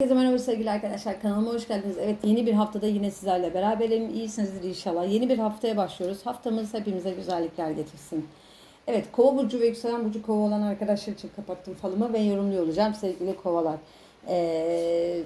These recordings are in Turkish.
Herkese merhaba sevgili arkadaşlar kanalıma hoş geldiniz. Evet yeni bir haftada yine sizlerle beraberim. İyisinizdir inşallah. Yeni bir haftaya başlıyoruz. Haftamız hepimize güzellikler getirsin. Evet kova burcu ve yükselen burcu kova olan arkadaşlar için kapattım falımı ve yorumluyor olacağım sevgili kovalar. Ee,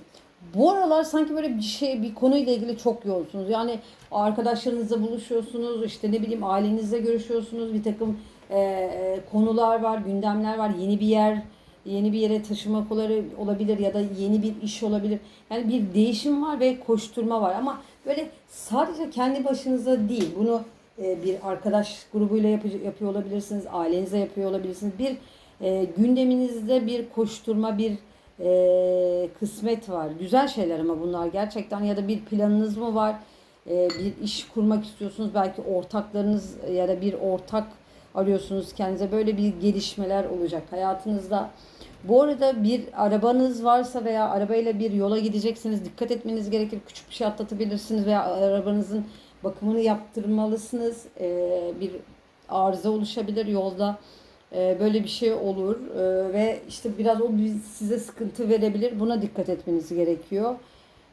bu aralar sanki böyle bir şey bir konuyla ilgili çok yoğunsunuz. Yani arkadaşlarınızla buluşuyorsunuz işte ne bileyim ailenizle görüşüyorsunuz bir takım e, konular var gündemler var yeni bir yer yeni bir yere taşıma kolları olabilir ya da yeni bir iş olabilir. Yani bir değişim var ve koşturma var ama böyle sadece kendi başınıza değil bunu e, bir arkadaş grubuyla yapı- yapıyor olabilirsiniz, ailenize yapıyor olabilirsiniz. Bir e, gündeminizde bir koşturma, bir e, kısmet var. Güzel şeyler ama bunlar gerçekten ya da bir planınız mı var? Bir iş kurmak istiyorsunuz. Belki ortaklarınız ya da bir ortak arıyorsunuz kendinize. Böyle bir gelişmeler olacak hayatınızda. Bu arada bir arabanız varsa veya arabayla bir yola gideceksiniz. Dikkat etmeniz gerekir. Küçük bir şey atlatabilirsiniz veya arabanızın bakımını yaptırmalısınız. Ee, bir arıza oluşabilir yolda. Ee, böyle bir şey olur Ee, ve işte biraz o size sıkıntı verebilir. Buna dikkat etmeniz gerekiyor.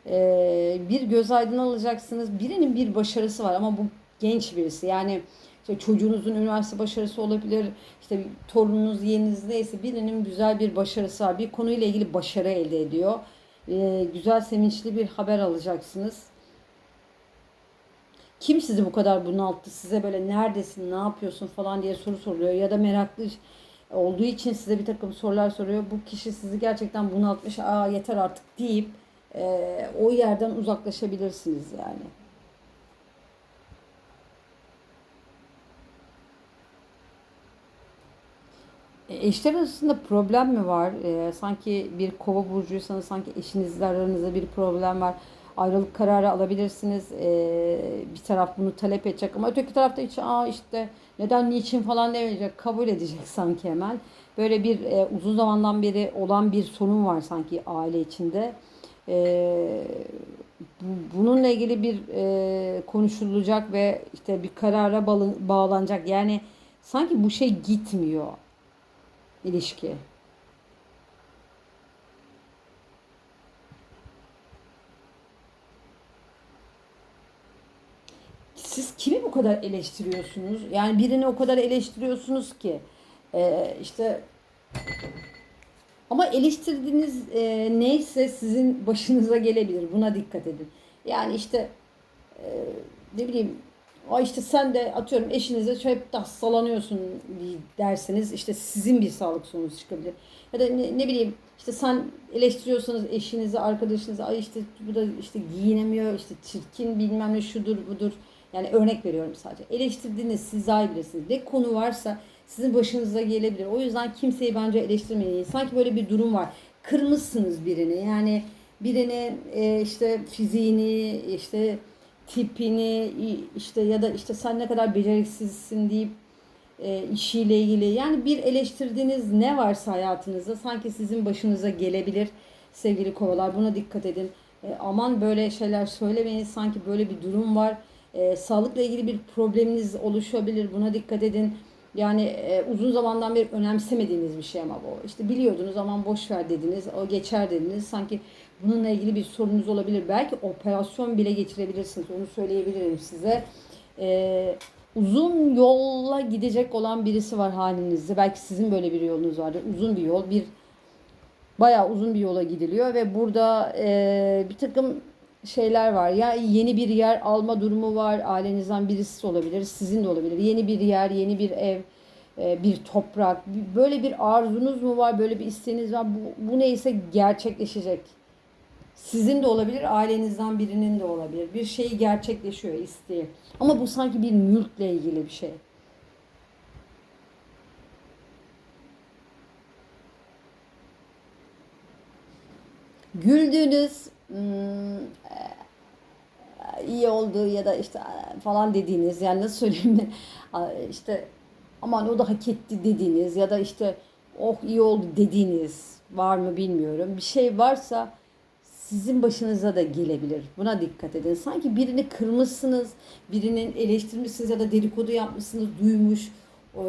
Ee, bir göz aydın alacaksınız. Birinin bir başarısı var ama bu genç birisi. Yani işte çocuğunuzun üniversite başarısı olabilir. İşte torununuz, yeğeniniz neyse birinin güzel bir başarısı var. Bir konuyla ilgili başarı elde ediyor. Ee, güzel, sevinçli bir haber alacaksınız. Kim sizi bu kadar bunalttı? Size böyle neredesin, ne yapıyorsun falan diye soru soruyor. Ya da meraklı olduğu için size bir takım sorular soruyor. Bu kişi sizi gerçekten bunaltmış. Aa yeter artık deyip e, o yerden uzaklaşabilirsiniz yani. Eşler arasında problem mi var? E, sanki bir kova burcuysanız sanki eşinizle aranızda bir problem var. Ayrılık kararı alabilirsiniz. E, bir taraf bunu talep edecek ama öteki tarafta hiç aa işte neden niçin falan demeyecek. Kabul edecek sanki hemen. Böyle bir e, uzun zamandan beri olan bir sorun var sanki aile içinde. E, bu- bununla ilgili bir e, konuşulacak ve işte bir karara bağlanacak. Yani sanki bu şey gitmiyor ilişki. Siz kimi bu kadar eleştiriyorsunuz? Yani birini o kadar eleştiriyorsunuz ki e, işte ama eleştirdiğiniz e, neyse sizin başınıza gelebilir. Buna dikkat edin. Yani işte e, ne bileyim o işte sen de atıyorum eşinize şöyle hep hastalanıyorsun derseniz işte sizin bir sağlık sorunu çıkabilir. Ya da ne, ne bileyim işte sen eleştiriyorsanız eşinizi, arkadaşınızı ay işte bu da işte giyinemiyor, işte çirkin bilmem ne şudur budur. Yani örnek veriyorum sadece. Eleştirdiğiniz siz daha bilirsiniz. Ne konu varsa sizin başınıza gelebilir. O yüzden kimseyi bence eleştirmeyin. Sanki böyle bir durum var. Kırmışsınız birini. Yani birini e, işte fiziğini, işte tipini işte ya da işte sen ne kadar beceriksizsin deyip e, işiyle ilgili yani bir eleştirdiğiniz ne varsa hayatınızda sanki sizin başınıza gelebilir sevgili kovalar buna dikkat edin. E, aman böyle şeyler söylemeyin sanki böyle bir durum var. E, sağlıkla ilgili bir probleminiz oluşabilir buna dikkat edin. Yani e, uzun zamandan beri önemsemediğiniz bir şey ama bu. İşte biliyordunuz aman boş ver dediniz, o geçer dediniz. Sanki bununla ilgili bir sorunuz olabilir. Belki operasyon bile geçirebilirsiniz. Onu söyleyebilirim size. E, uzun yolla gidecek olan birisi var halinizde. Belki sizin böyle bir yolunuz vardır. Uzun bir yol, bir bayağı uzun bir yola gidiliyor ve burada e, bir takım şeyler var. Ya yeni bir yer alma durumu var. Ailenizden birisi olabilir, sizin de olabilir. Yeni bir yer, yeni bir ev, e, bir toprak. Böyle bir arzunuz mu var? Böyle bir isteğiniz var? Bu, bu neyse gerçekleşecek. Sizin de olabilir, ailenizden birinin de olabilir. Bir şey gerçekleşiyor isteği. Ama bu sanki bir mülkle ilgili bir şey. Güldüğünüz hmm, iyi oldu ya da işte falan dediğiniz yani nasıl söyleyeyim işte aman o da hak etti dediğiniz ya da işte oh iyi oldu dediğiniz var mı bilmiyorum. Bir şey varsa sizin başınıza da gelebilir. Buna dikkat edin. Sanki birini kırmışsınız, birinin eleştirmişsiniz ya da dedikodu yapmışsınız, duymuş eee,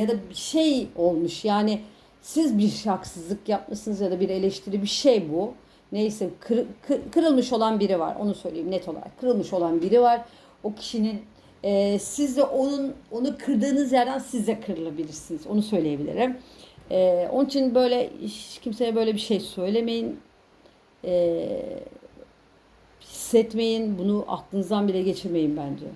ya da bir şey olmuş. Yani siz bir haksızlık yapmışsınız ya da bir eleştiri bir şey bu. neyse kır- kır- kırılmış olan biri var. Onu söyleyeyim net olarak. Kırılmış olan biri var. O kişinin e, siz de onun onu kırdığınız yerden siz de kırılabilirsiniz. Onu söyleyebilirim. E, onun için böyle hiç kimseye böyle bir şey söylemeyin. E, hissetmeyin. Bunu aklınızdan bile geçirmeyin bence.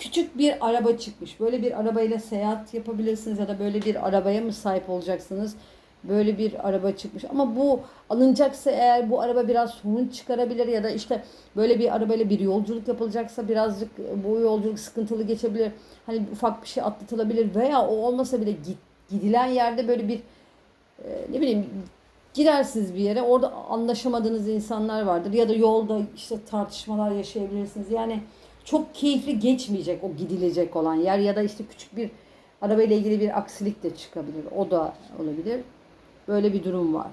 Küçük bir araba çıkmış. Böyle bir arabayla seyahat yapabilirsiniz ya da böyle bir arabaya mı sahip olacaksınız? Böyle bir araba çıkmış. Ama bu alınacaksa eğer bu araba biraz sorun çıkarabilir ya da işte böyle bir arabayla bir yolculuk yapılacaksa birazcık bu yolculuk sıkıntılı geçebilir. Hani ufak bir şey atlatılabilir veya o olmasa bile git, gidilen yerde böyle bir e, ne bileyim gidersiniz bir yere orada anlaşamadığınız insanlar vardır ya da yolda işte tartışmalar yaşayabilirsiniz. Yani çok keyifli geçmeyecek o gidilecek olan yer ya da işte küçük bir arabayla ilgili bir aksilik de çıkabilir. O da olabilir. Böyle bir durum var.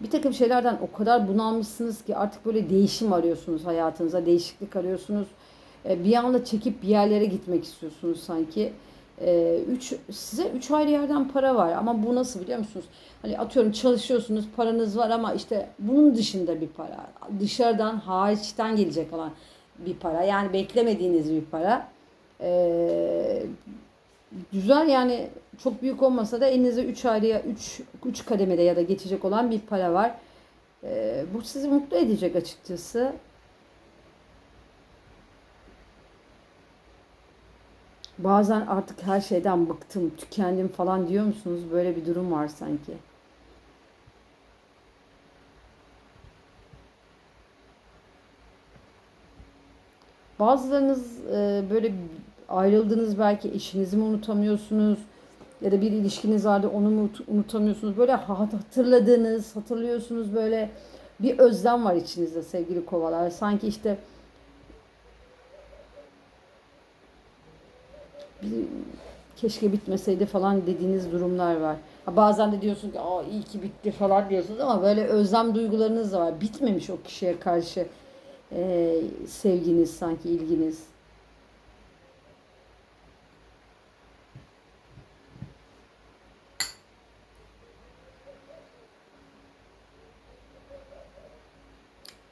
Bir takım şeylerden o kadar bunalmışsınız ki artık böyle değişim arıyorsunuz hayatınıza, değişiklik arıyorsunuz. E, Bir anda çekip bir yerlere gitmek istiyorsunuz sanki. E, Üç, size üç ayrı yerden para var ama bu nasıl biliyor musunuz? Hani atıyorum çalışıyorsunuz, paranız var ama işte bunun dışında bir para. Dışarıdan, hariçten gelecek olan bir para. Yani beklemediğiniz bir para. E, güzel yani çok büyük olmasa da elinizde 3 ayrıya 3 3 kademede ya da geçecek olan bir para var. Ee, bu sizi mutlu edecek açıkçası. Bazen artık her şeyden bıktım, tükendim falan diyor musunuz? Böyle bir durum var sanki. Bazılarınız e, böyle ayrıldınız belki eşinizi mi unutamıyorsunuz ya da bir ilişkiniz vardı onu mu unut- unutamıyorsunuz. Böyle hat- hatırladığınız, hatırlıyorsunuz böyle bir özlem var içinizde sevgili kovalar. Sanki işte keşke bitmeseydi falan dediğiniz durumlar var. Ha, bazen de diyorsun ki Aa, iyi ki bitti falan diyorsunuz ama böyle özlem duygularınız da var. Bitmemiş o kişiye karşı e, sevginiz sanki ilginiz.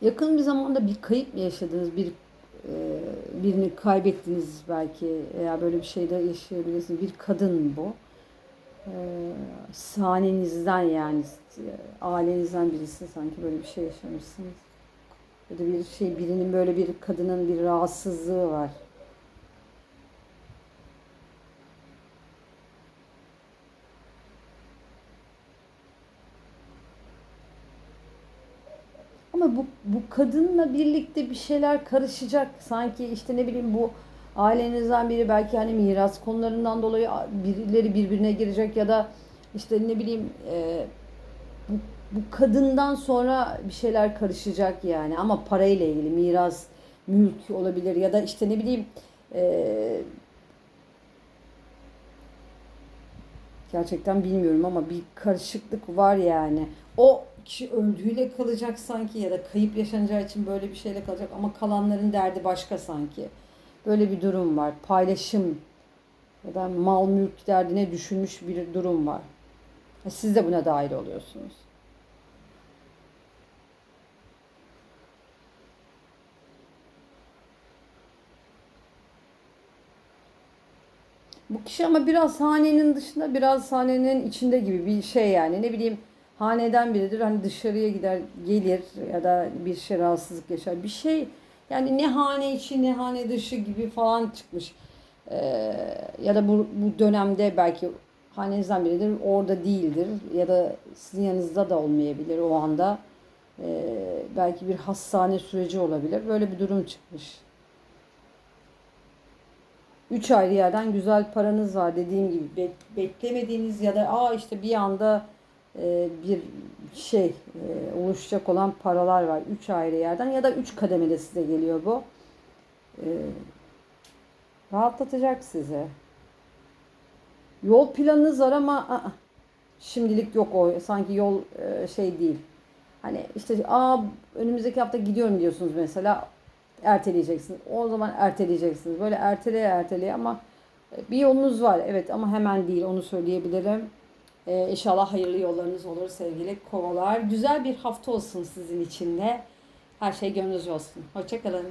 Yakın bir zamanda bir kayıp mı yaşadınız? Bir birini kaybettiniz belki veya böyle bir şey de yaşayabilirsiniz. Bir kadın bu. E, sahnenizden yani e, ailenizden birisi sanki böyle bir şey yaşamışsınız. Ya da bir şey birinin böyle bir kadının bir rahatsızlığı var. Ama bu, bu kadınla birlikte bir şeyler karışacak. Sanki işte ne bileyim bu ailenizden biri belki hani miras konularından dolayı birileri birbirine girecek ya da işte ne bileyim e, bu, bu kadından sonra bir şeyler karışacak yani ama parayla ilgili miras, mülk olabilir ya da işte ne bileyim e, gerçekten bilmiyorum ama bir karışıklık var yani. O kişi öldüğüyle kalacak sanki ya da kayıp yaşanacağı için böyle bir şeyle kalacak ama kalanların derdi başka sanki. Böyle bir durum var. Paylaşım ya da mal mülk derdine düşünmüş bir durum var. Siz de buna dahil oluyorsunuz. Bu kişi ama biraz hanenin dışında biraz hanenin içinde gibi bir şey yani ne bileyim haneden biridir. Hani dışarıya gider gelir ya da bir şey rahatsızlık yaşar. Bir şey yani ne hane içi ne hane dışı gibi falan çıkmış. Ee, ya da bu, bu dönemde belki hanenizden biridir orada değildir. Ya da sizin yanınızda da olmayabilir o anda. Ee, belki bir hastane süreci olabilir. Böyle bir durum çıkmış. Üç ayrı yerden güzel paranız var dediğim gibi. Bek- beklemediğiniz ya da aa işte bir anda bir şey e, oluşacak olan paralar var. Üç ayrı yerden ya da üç kademede size geliyor bu. E, rahatlatacak sizi. Yol planınız var ama aa, şimdilik yok o. Sanki yol e, şey değil. Hani işte aa önümüzdeki hafta gidiyorum diyorsunuz mesela erteleyeceksiniz. O zaman erteleyeceksiniz. Böyle erteleye erteleye ama Bir yolunuz var evet ama hemen değil onu söyleyebilirim. Ee, inşallah hayırlı yollarınız olur sevgili kovalar. Güzel bir hafta olsun sizin için de. Her şey gönlünüzce olsun. Hoşçakalın.